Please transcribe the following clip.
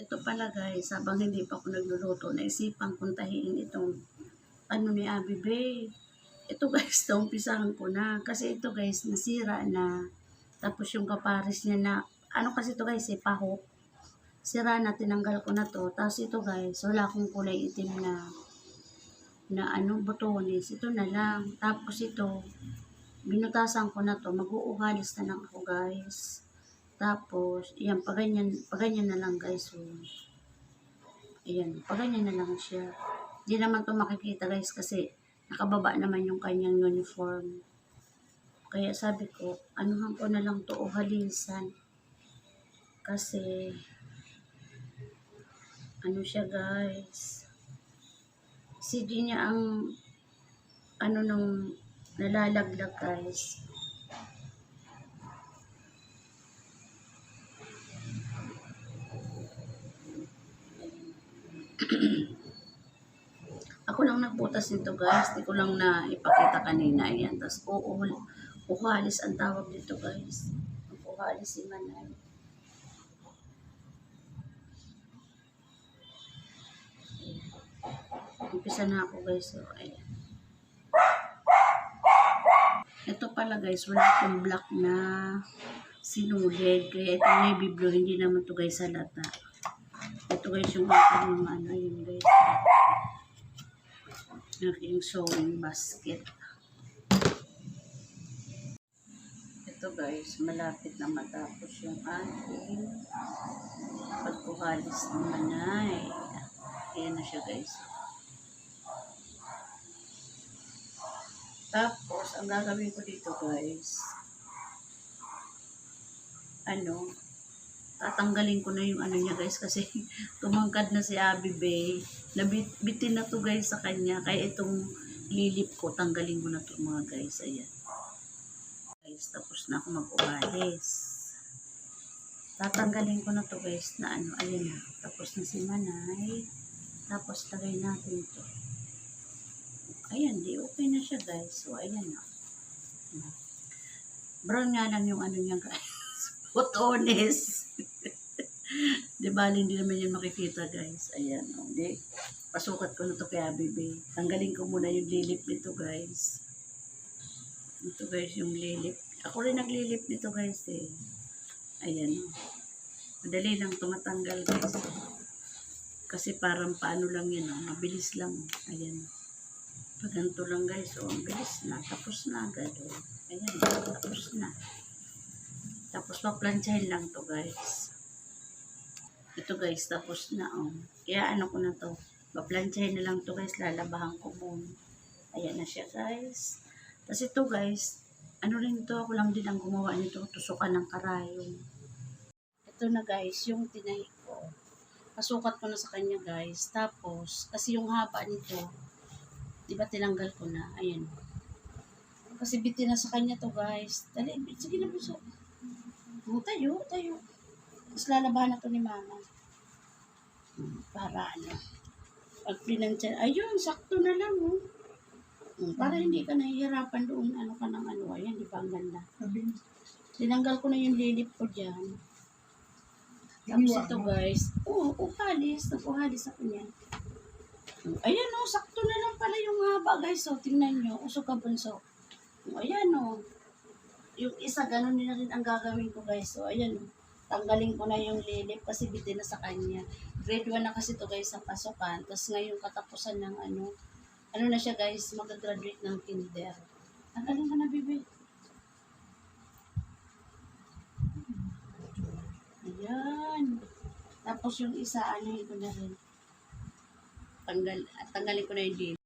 Ito pala guys, habang hindi pa ako nagluluto, naisipan kong tahiin itong ano ni Abby Bay. Ito guys, naumpisahan ko na. Kasi ito guys, nasira na. Tapos yung kaparis niya na, ano kasi ito guys, eh, pahok. Sira na, tinanggal ko na to. Tapos ito guys, wala akong kulay itim na na ano, botones. Ito na lang. Tapos ito, binutasan ko na to. Mag-uuhalis na lang ako guys. Tapos, yan, paganyan, paganyan na lang guys. So, ayan, paganyan na lang siya. Hindi naman to makikita guys kasi nakababa naman yung kanyang uniform. Kaya sabi ko, anuhan ko na lang to o halisan. Kasi, ano siya guys. CD niya ang ano nung nalalaglag guys. Ako lang nagbutas nito guys. Di ko lang na ipakita kanina. Ayan. Tapos uuhul. Uhalis ang tawag dito guys. Uhalis si Manay. Umpisa na ako guys. So, ayan. Ito pala guys, wala akong black na sinulid. Kaya itong navy blue, hindi naman to guys halata. Ito guys yung aking mga ano yun guys. Aking sewing basket. Ito guys, malapit na matapos yung aking pagkuhalis ng manay. Ayan na siya guys. Tapos, ang gagawin ko dito guys, ano, tatanggalin ko na yung ano niya guys kasi tumangkad na si Abby Bay. Nabitin na to guys sa kanya. Kaya itong lilip ko, tanggalin ko na to mga guys. Ayan. Guys, tapos na ako mag-umalis. Tatanggalin ko na to guys na ano, ayan na. Tapos na si Manay. Tapos lagay natin to. Ayan, di okay na siya guys. So, ayan na. Brown nga lang yung ano niya guys. Putones. Di ba, hindi naman yan makikita guys. Ayan, o. Di, pasukat ko na to kay Bay. Tanggalin ko muna yung lilip nito guys. Ito guys, yung lilip. Ako rin naglilip nito guys eh. Ayan. o. Madali lang tumatanggal guys. Kasi parang paano lang yan, oh. mabilis lang. Ayan. Pag ganito lang guys, oh, ang bilis na. Tapos na agad, oh. Ayan, tapos na. Tapos paplansyahin lang to guys. Ito guys, tapos na, oh. Kaya ano ko na to, paplansyahin na lang to guys, lalabahan ko muna. Ayan na siya guys. Tapos ito guys, ano rin to, ako lang din ang gumawa nito, tusukan ng karayom. Ito na guys, yung tinahi ko. Pasukat ko na sa kanya guys. Tapos, kasi yung haba nito, di ba tinanggal ko na? Ayan. Kasi bitin na sa kanya to guys. Dali, sige na buso. Oh, tayo, tayo. Tapos lalabahan na to ni mama. Para ano. Pag pinansya, ayun, sakto na lang oh. Hmm, Para hindi ka nahihirapan doon, ano ka ng ano, ayan, di ba ang ganda. Tinanggal ko na yung lilip ko dyan. Tapos ito guys, oo, oh, uhalis, nag-uhalis ako niyan. Ayan o, sakto na lang pala yung haba guys. So, tingnan nyo, usok ka bunso. Ayan o. Yung isa, ganun din na rin ang gagawin ko guys. So, ayan o. Tanggalin ko na yung lilip kasi bitin na sa kanya. Grade 1 na kasi to guys sa pasukan. Tapos ngayon katapusan ng ano, ano na siya guys, mag-graduate ng kinder. Tanggalin ka na, bibi. Ayan. Tapos yung isa, ano ko na rin. Tanggal, tanggalin ko na yung lilip.